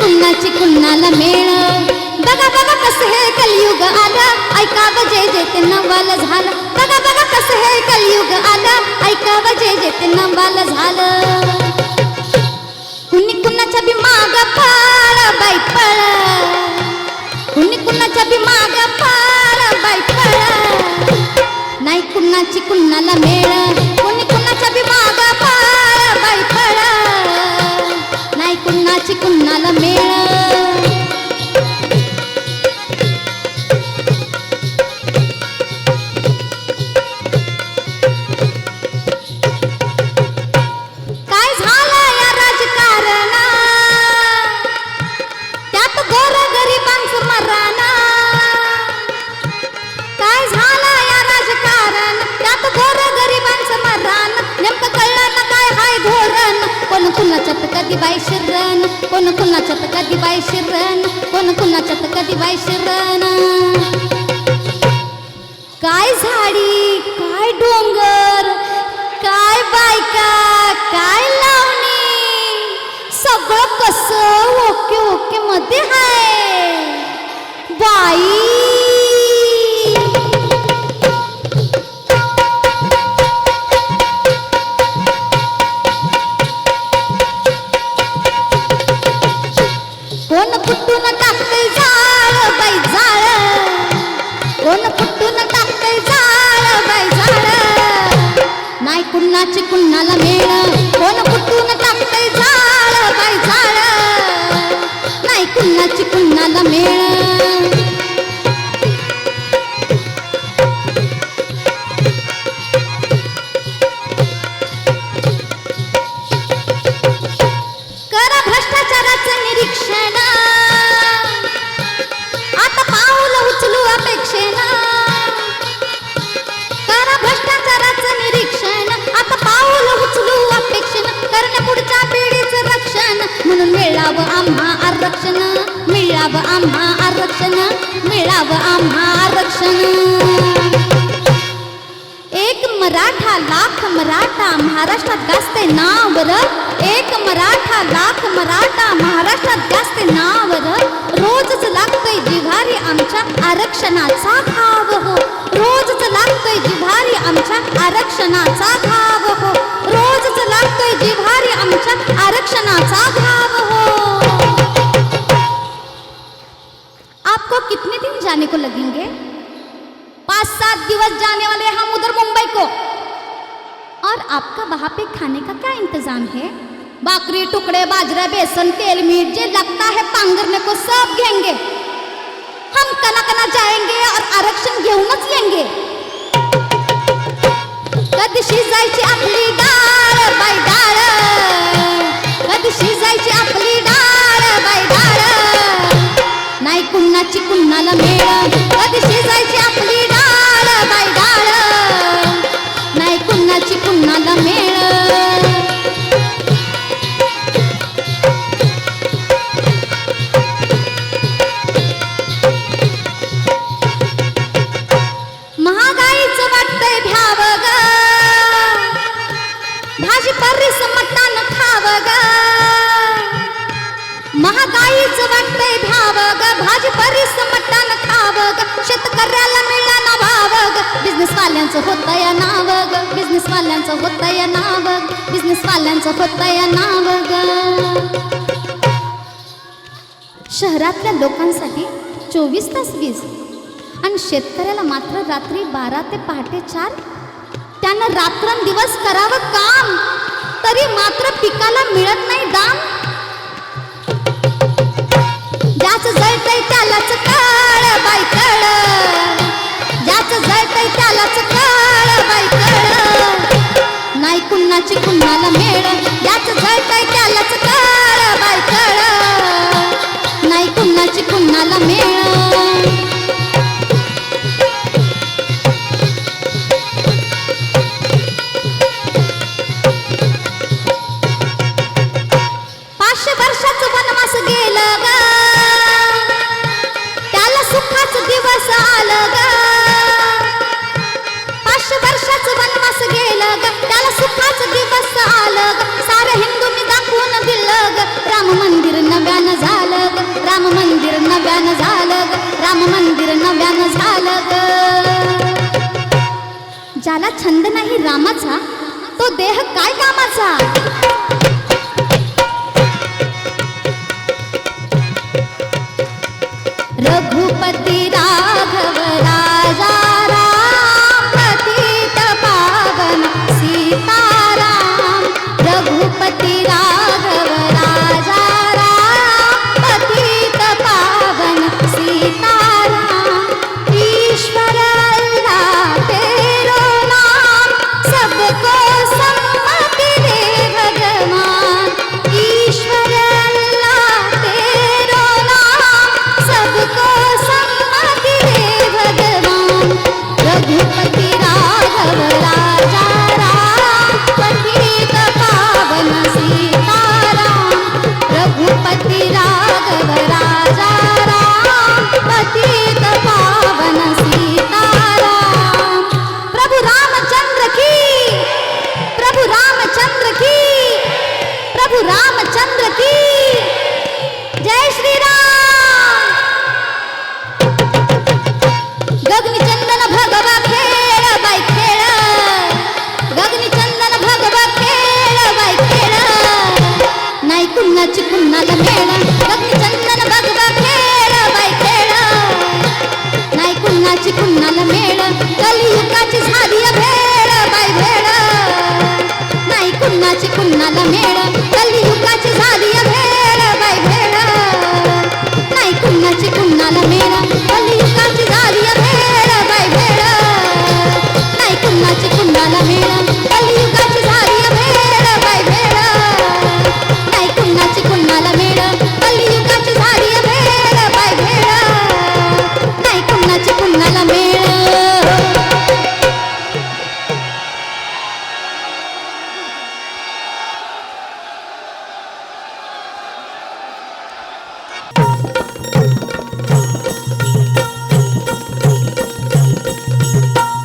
कुणाची कुणाला मेळ. बघा बघा कसं हे कलयुग आलं. ऐकावं जे जेते ते झालं. बघा बघा कसं हे कलयुग आलं. ऐकावं जे जे ते नवाल झालं. कुणी कुणाच्या बी माग पळ बाई पळ. कुणी कुणाच्या बी माग पळ बाई पळ. नाही कुणाची कुणाला मेळ. कुणाच्यात कधी बाई शिरण कोण कुणाच्यात कधी बाई शिरण काय झाडी काय डोंगर काय बायका काय लावणी? सगळं कसं ओके ओके मध्ये हाय. मिळावं आम्हा आरक्षण मिळावं आम्हा आरक्षण मिळावं आम्हा आरक्षण. एक मराठा लाख मराठा महाराष्ट्रात गाजते नाव एक मराठा लाख मराठा महाराष्ट्रात गाजते नाव बरं रोजच लागतोय जिव्हारी आमच्या आरक्षणाचा भाव हो. रोजच लागतोय जिव्हारी आमच्या आरक्षणाचा घाव हो. रोजच लागतोय जिव्हारी आमच्या आरक्षणाचा घाव हो. आपको कितने दिन जाने को लगेंगे? पाँच सात दिवस जाने वाले हम उधर मुंबई को। और आपका वहाँ पे खाने का क्या इंतज़ाम है? बाकरी टुकड़े, बाजरा, बेसन, तेल, मीट, जे लगता है पांगरने को सब घेंगे हम कना कना जाएँगे और आरक्षण घेऊनच येंगे कधी शिजायची आपली डाळ बाई। कुणाची बिझनेसवाल्यांचं होतं या नाव ग. बिझनेसवाल्यांचं होतं या नाव ग. बिझनेस होतं या नाव ग. शहरातल्या लोकांसाठी चोवीस तास वीज आणि शेतकऱ्याला मात्र रात्री बारा ते पहाटे चार त्यानं रात्रंदिवस करावं काम. तरी मात्र पिकाला मिळत नाही दाम. ज्याच जळतय त्यालाच कळ बाई कळ ज्याच जळतय त्यालाच कुणाची कुणाला मेळ? ज्याचं जळतंय त्यालाच कर बायकळ नाही कुणाची कुणाला मेळ? ज्याला छंद नाही रामाचा तो देह काय कामाचा?